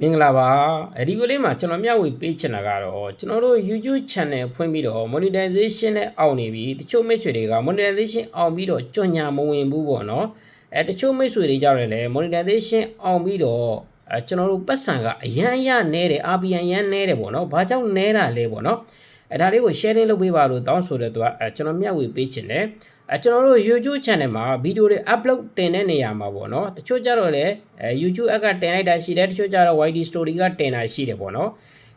မင်္ဂလာပါအဲဒီဗီဒီယိုလေးမှာကျွန်တော်မျှဝေပေးချင်တာကတော့ကျွန်တော်တို့ YouTube channel ဖွင့်ပြီးတော့ monetization နဲ့အောင်နေပြီတချို့မိတ်ဆွေတွေက monetization အောင်ပြီးတော့ကြော်ညာမဝင်ဘူးပေါ့နော်အဲတချို့မိတ်ဆွေတွေကြောက်တယ်လေ monetization အောင်ပြီးတော့အဲကျွန်တော်တို့ပတ်စံကအရန်အရနဲတယ် RPN ရန်နဲတယ်ပေါ့နော်ဘာကြောင့်နဲတာလဲပေါ့နော် အဲဒါလေးကို sharing လုပ်ပေးပါလို့တောင်းဆိုတဲ့သူကအဲကျွန်တော်မျှဝေပေးချင်တယ်အဲကျွန်တော်တို့ YouTube channel မှာဗီဒီယိုတွေ upload တင်တဲ့နေရာမှာပေါ့နော်တချို့ကြတော့လေအဲ YouTube app ကတင်လိုက်တာရှိတယ်တချို့ကြတော့ YD story ကတင်တာရှိတယ်ပေါ့နော်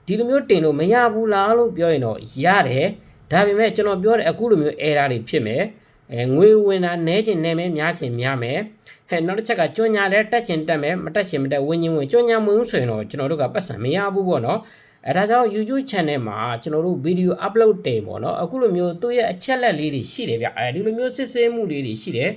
ဒီလိုမျိုးတင်လို့မရဘူးလားလို့ပြောရင်တော့ရတယ်ဒါပေမဲ့ကျွန်တော်ပြောတဲ့အခုလိုမျိုး error တွေဖြစ်မယ်အဲငွေဝင်တာနဲချင်နဲမယ်များချင်များမယ်ဟဲ့နောက်တစ်ချက်ကကြွညာလဲတက်ချင်တက်မယ်မတက်ချင်မတက်ဝင်ချင်းဝင်ကြွညာမဝင်ဆိုရင်တော့ကျွန်တော်တို့ကပတ်စံမရဘူးပေါ့နော် အဲဒါကြောင့် YouTube channel မှာကျွန်တော်တို့ဗီဒီယို upload တင်ပေါ့နော်အခုလိုမျိုးသူ့ရဲ့အချက်လက်လေးတွေရှိတယ်ဗျအဲဒီလိုမျိုးစစ်ဆေးမှုလေးတွေရှိတယ်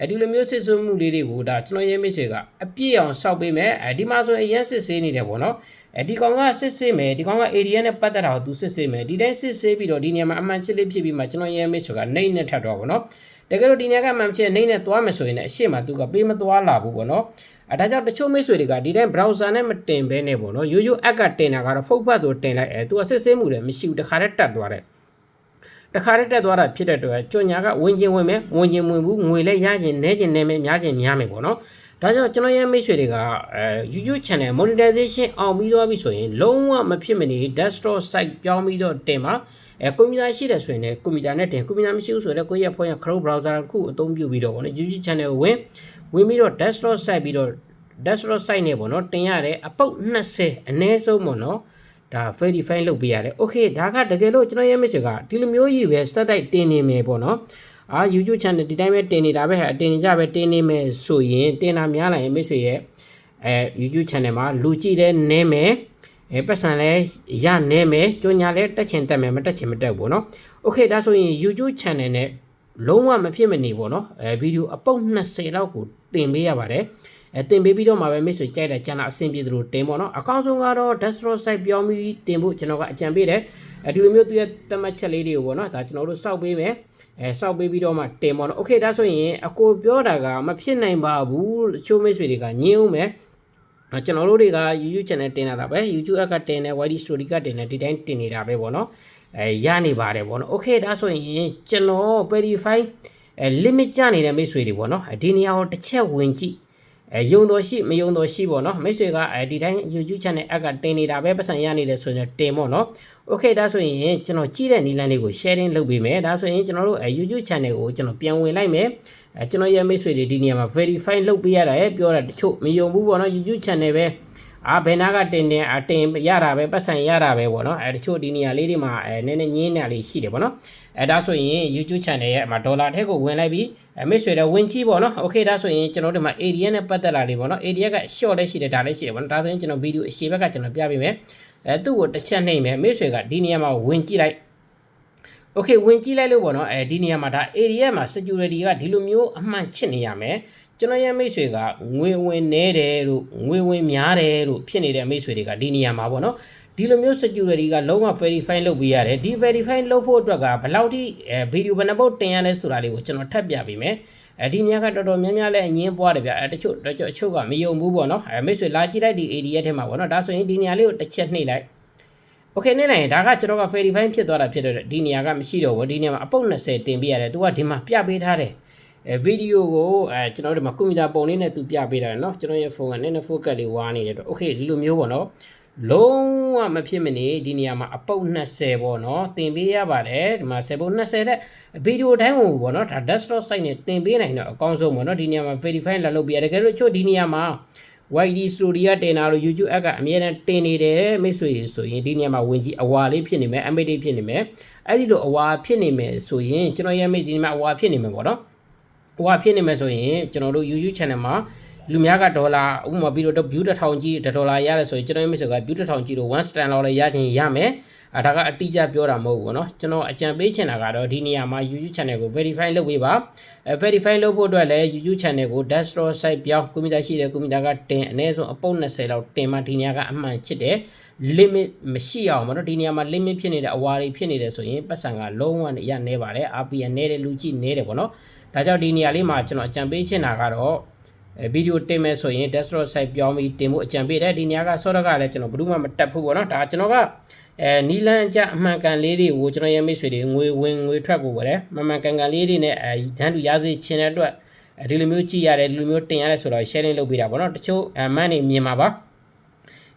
အဲဒီလိုမျိုးစစ်ဆေးမှုလေးတွေကိုဒါကျွန်တော်ရဲ့မိတ်ဆွေကအပြည့်အောင်စောက်ပေးမယ်အဲဒီမှာဆိုအရင်စစ်ဆေးနေတယ်ပေါ့နော်အဲဒီကောင်ကစစ်ဆေးမယ်ဒီကောင်က area နဲ့ပတ်သက်တာကိုသူစစ်ဆေးမယ်ဒီတိုင်းစစ်ဆေးပြီးတော့ဒီနေရာမှာအမှန်ချစ်လေးဖြစ်ပြီးမှကျွန်တော်ရဲ့မိတ်ဆွေကနှိမ့်နဲ့ထပ်တော့ပေါ့နော်တကယ်လို့ဒီနေရာကမှန်ဖြစ်နှိမ့်နဲ့သွားမယ်ဆိုရင်လည်းအရှိမသူကပေးမသွားလာဘူးပေါ့နော် အဲဒါကြောင့်တချို့မိတ်ဆွေတွေကဒီတိုင်း browser နဲ့မတင်ဘဲနဲ့ပေါ့နော်ရိုးရိုး app ကတင်တာကတော့ phone ဖတ်ဆိုတင်လိုက်အဲသူကစစ်ဆေးမှုလည်းမရှိဘူးတခါတည်းတက်သွားတယ်တခါတည်းတက်သွားတာဖြစ်တဲ့အတွက်ကြွညာကဝင်ချင်းဝင်မယ်ဝင်ချင်းဝင်ဘူးငွေလည်းရချင်းနဲချင်းနဲမယ်များချင်းများမယ်ပေါ့နော်ဒါကြောင့်ကျွန်တော်ရဲ့မိတ်ဆွေတွေကအဲ YouTube channel monetization အောင်ပြီးသွားပြီဆိုရင်လုံးဝမဖြစ်မနေ desktop site ပြောင်းပြီးတော့တင်ပါအဲကွန်ပျူတာရှိတယ်ဆိုရင်လည်းကွန်ပျူတာနဲ့တင်ကွန်ပျူတာမရှိဘူးဆိုတော့ကိုယ့်ရဲ့ဖုန်းရဲ့ Chrome browser တစ်ခုအသုံးပြုပြီးတော့ပေါ့နော် YouTube channel ကိုဝင် ဝင်ပြီးတော့ desktop site ပြီးတော့ desktop site နဲ့ပေါ့နော်တင်ရတယ်အပုတ်20အနည်းဆုံးပေါ့နော်ဒါ verify လုပ်ပေးရတယ် okay ဒါကတကယ်လို့ကျွန်တော်ရဲ့ message ကဒီလိုမျိုးကြီးပဲ start တိုက်တင်နေမယ်ပေါ့နော်အာ YouTube channel ဒီတိုင်းပဲတင်နေတာပဲအတင်နေကြပဲတင်နေမယ်ဆိုရင်တင်တာများလာရင် message ရဲ့အဲ YouTube channel မှာလူကြည့်တဲ့နည်းမယ်အဲပတ်စံလဲရနဲမယ်ကြညာလဲတက်ချင်တက်မယ်မတက်ချင်မတက်ဘူးเนาะโอเคဒါဆိုရင် YouTube channel နဲ့ လုံးဝမဖြစ်မနေပေါ့เนาะအဲဗီဒီယိုအပုတ်20လောက်ကိုတင်ပေးရပါတယ်အဲတင်ပေးပြီးတော့မှပဲမိတ်ဆွေကြိုက်တဲ့ channel အဆင်ပြေသလိုတင်ပေါ့เนาะအကောင့်ဆုံးကတော့ desktop site ပြောင်းပြီးတင်ဖို့ကျွန်တော်ကအကြံပေးတယ်အဲဒီလိုမျိုးသူရဲ့တမတ်ချက်လေးတွေကိုပေါ့เนาะဒါကျွန်တော်တို့စောက်ပေးမယ်အဲစောက်ပေးပြီးတော့မှတင်ပေါ့เนาะโอเคဒါဆိုရင်အကိုပြောတာကမဖြစ်နိုင်ပါဘူးချိုးမိတ်ဆွေတွေကညင်းအောင်မယ်ကျွန်တော်တို့တွေက YouTube channel တင်တာပဲ YouTube app ကတင်တယ် YD story ကတင်တယ်ဒီတိုင်းတင်နေတာပဲပေါ့နော် အဲရနေပါတယ်ပေါ့နော် okay ဒါဆိုရင်ကျွန်တော် verify အဲ limit ကျနေတဲ့မိတ်ဆွေတွေပေါ့နော်ဒီနေရာကိုတစ်ချက်ဝင်ကြည့်အဲယုံတော်ရှိမယုံတော်ရှိပေါ့နော်မိတ်ဆွေကအဲဒီတိုင်း YouTube channel app ကတင်နေတာပဲပတ်စံရနေတယ်ဆိုရင်တင်ပေါ့နော် okay ဒါဆိုရင်ကျွန်တော်ကြည့်တဲ့နီလန်းလေးကို sharing လုပ်ပေးမယ်ဒါဆိုရင်ကျွန်တော်တို့အဲ YouTube channel ကိုကျွန်တော်ပြန်ဝင်လိုက်မယ်အဲကျွန်တော်ရဲ့မိတ်ဆွေတွေဒီနေရာမှာ verify လုပ်ပေးရတာရဲ့ပြောတာတချို့မယုံဘူးပေါ့နော် YouTube channel ပဲ အာဘယ်နာကတင်တင်အတင်ရတာပဲပတ်စံရတာပဲပေါ့နော်အဲတချို့ဒီနေရာလေးတွေမှာအဲနည်းနည်းညင်းနေတာလေးရှိတယ်ပေါ့နော်အဲဒါဆိုရင် YouTube channel ရဲ့အမှာဒေါ်လာထက်ကိုဝင်လိုက်ပြီးအဲမိတ်ဆွေတွေဝင်ကြည့်ပေါ့နော်โอเคဒါဆိုရင်ကျွန်တော်တို့မှာ area နဲ့ပတ်သက်လာလေးပေါ့နော် area က short လည်းရှိတယ်ဒါလည်းရှိတယ်ပေါ့နော်ဒါဆိုရင်ကျွန်တော်ဗီဒီယိုအရှေ့ဘက်ကကျွန်တော်ပြပေးမယ်အဲသူ့ကိုတစ်ချက်နှိမ့်မယ်မိတ်ဆွေကဒီနေရာမှာဝင်ကြည့်လိုက် okay ဝင်ကြည့်လိုက်လို့ပေါ့နော်အဲဒီနေရာမှာဒါ area မှာ security ကဒီလိုမျိုးအမှန်ချစ်နေရမယ် ကျွန်တော်ရဲ့မိတ်ဆွေကငွေဝင်နေတယ်လို့ငွေဝင်များတယ်လို့ဖြစ်နေတဲ့မိတ်ဆွေတွေကဒီနေရာမှာပေါ့နော်ဒီလိုမျိုး security ကလုံးဝ verify လုပ်ပေးရတယ်ဒီ verify လုပ်ဖို့အတွက်ကဘယ်လောက်ထိအဲ video ဘယ်နှပုတ်တင်ရလဲဆိုတာလေးကိုကျွန်တော်ထပ်ပြပေးမယ်အဲဒီမြတ်ကတော်တော်များများလည်းအငင်းပွားတယ်ဗျအဲတချို့တချို့အချို့ကမယုံဘူးပေါ့နော်အဲမိတ်ဆွေလာကြည့်လိုက်ဒီ area ထဲမှာပေါ့နော်ဒါဆိုရင်ဒီနေရာလေးကိုတစ်ချက်နှိပ်လိုက် okay နေနိုင်ဒါကကျွန်တော်က verify ဖြစ်သွားတာဖြစ်တဲ့ဒီနေရာကမရှိတော့ဘူးဒီနေရာမှာအပုတ်20တင်ပေးရတယ်သူကဒီမှာပြပေးထားတယ် အဲဗီဒီယိုကိုအဲကျွန်တော်တို့ဒီမှာကွန်ပျူတာပုံလေးနဲ့သူပြပေးတာเนาะကျွန်တော်ရဲ့ဖုန်းကနည်းနည်း focus လေးဝါနေတယ်တော့ okay ဒီလိုမျိုးပေါ့နော်လုံးဝမဖြစ်မနေဒီနေရာမှာအပုတ်20ပေါ့နော်တင်ပေးရပါတယ်ဒီမှာ10ပုတ်20တဲ့ဗီဒီယိုတိုင်းကိုပေါ့နော်ဒါ desktop site နဲ့တင်ပေးနိုင်တော့အကောင်းဆုံးပေါ့နော်ဒီနေရာမှာ verify လာလုပ်ပြရတယ်တကယ်လို့ချို့ဒီနေရာမှာ YD Studio တင်တာလို့ YouTube app ကအမြဲတမ်းတင်နေတယ်မိတ်ဆွေတွေဆိုရင်ဒီနေရာမှာဝင်ကြည့်အဝါလေးဖြစ်နေမယ် MB လေးဖြစ်နေမယ်အဲ့ဒီလိုအဝါဖြစ်နေမယ်ဆိုရင်ကျွန်တော်ရဲ့မိတ်ဒီနေရာမှာအဝါဖြစ်နေမယ်ပေါ့နော် အဝါဖြစ်နေမယ်ဆိုရင်ကျွန်တော်တို့ YouTube channel မှာလူများကဒေါ်လာဥပမာပြီးတော့ view 1000ကြီးဒေါ်လာရတယ်ဆိုရင်ကျွန်တော်ရဲ့မိတ်ဆွေက view 1000ကြီးလို့1 stand လောက်လည်းရခြင်းရမယ်အဲဒါကအတိအကျပြောတာမဟုတ်ဘူးပေါ့နော်ကျွန်တော်အကြံပေးချင်တာကတော့ဒီနေရာမှာ YouTube channel ကို verify လုပ်ပေးပါအဲ verify လုပ်ဖို့အတွက်လည်း YouTube channel ကို desktop site ပြောင်းကွန်ပျူတာရှိတယ်ကွန်ပျူတာကတင်အနည်းဆုံးအပုတ်20လောက်တင်မှဒီနေရာကအမှန်ချစ်တယ် limit မရှိအောင်ပေါ့နော်ဒီနေရာမှာ limit ဖြစ်နေတဲ့အဝါတွေဖြစ်နေတယ်ဆိုရင်ပတ်စံကလုံးဝရနေပါတယ် RPN နဲတယ်လူကြည့်နဲတယ်ပေါ့နော် ဒါကြောင့်ဒီနေရာလေးမှာကျွန်တော်အကြံပေးချင်တာကတော့အဲဗီဒီယိုတင်မယ်ဆိုရင် desktop site ပြောင်းပြီးတင်ဖို့အကြံပေးတယ်ဒီနေရာကဆော့ရကလည်းကျွန်တော်ဘယ်သူမှမတက်ဘူးပေါ့နော်ဒါကျွန်တော်ကအဲနီလန်အကြအမှန်ကန်လေးတွေကိုကျွန်တော်ရဲ့မိတ်ဆွေတွေငွေဝင်ငွေထွက်ကိုပဲမမှန်ကန်ကန်လေးတွေနဲ့အဲတန်းတူရစေချင်တဲ့အတွက်ဒီလိုမျိုးကြည့်ရတယ်ဒီလိုမျိုးတင်ရတယ်ဆိုတော့ sharing လုပ်ပေးတာပေါ့နော်တချို့အမှန်နေမြင်မှာပါ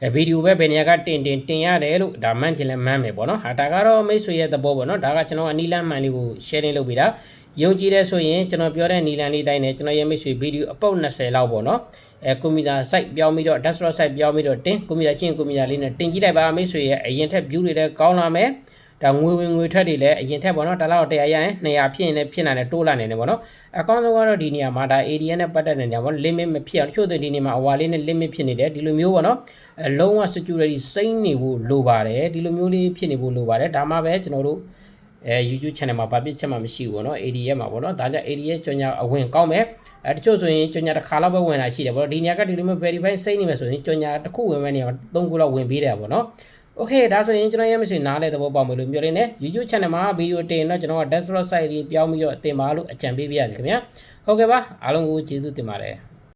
အဲဗီဒီယိုပဲဘယ်နေရာကတင်တင်တင်ရတယ်လို့ဒါမှန်ချင်လဲမှန်မယ်ပေါ့နော်ဟာဒါကတော့မိတ်ဆွေရဲ့သဘောပေါ့နော်ဒါကကျွန်တော်အနီလန်မှန်လေးကို sharing လုပ်ပေးတာ ယုံကြည်တဲ့ဆိုရင်ကျွန်တော်ပြောတဲ့နီလန်လေးတိုင်းနဲ့ကျွန်တော်ရဲ့မိတ်ဆွေဗီဒီယိုအပုတ်20လောက်ပေါ့နော်အဲကွန်ပျူတာ site ပြောင်းပြီးတော့ desktop site ပြောင်းပြီးတော့တင်ကွန်ပျူတာရှင်းကွန်ပျူတာလေးနဲ့တင်ကြည့်လိုက်ပါမိတ်ဆွေရဲ့အရင်ထက် view တွေလည်းကောင်းလာမယ်ဒါငွေဝင်ငွေထွက်တွေလည်းအရင်ထက်ပေါ့နော်တစ်လောက်100ရရင်200ဖြစ်ရင်လည်းဖြစ်နိုင်တယ်တိုးလာနေတယ်ပေါ့နော်အကောင်းဆုံးကတော့ဒီနေရာမှာဒါ area နဲ့ပတ်သက်တဲ့နေရာပေါ့ limit မဖြစ်အောင်တချို့တွေဒီနေရာမှာအဝါလေးနဲ့ limit ဖြစ်နေတယ်ဒီလိုမျိုးပေါ့နော်အလုံးဝ security စိမ့်နေဖို့လိုပါတယ်ဒီလိုမျိုးလေးဖြစ်နေဖို့လိုပါတယ်ဒါမှပဲကျွန်တော်တို့ အဲ YouTube channel မှာဗာပြစ်ချက်မှမရှိဘူးပေါ့နော် area မှာပေါ့နော်ဒါကြောင့် area ကြော်ညာအဝင်ကောင်းမယ်အဲတချို့ဆိုရင်ကြော်ညာတစ်ခါလောက်ပဲဝင်လာရှိတယ်ပေါ့နော်ဒီနေရာကဒီလိုမျိုး verify စိမ့်နေမယ်ဆိုရင်ကြော်ညာတစ်ခုဝင်မဲ့နေရာမှာ၃ခုလောက်ဝင်ပေးတယ်ပေါ့နော် Okay ဒါဆိုရင်ကျွန်တော်ရဲ့မရှိနားလဲသဘောပေါက်မယ်လို့ပြောရင်းနဲ့ YouTube channel မှာဗီဒီယိုတင်တော့ကျွန်တော်က desktop site လေးပြောင်းပြီးတော့တင်ပါလို့အကြံပေးပြရတယ်ခင်ဗျာဟုတ်ကဲ့ပါအားလုံးကိုကျေးဇူးတင်ပါတယ်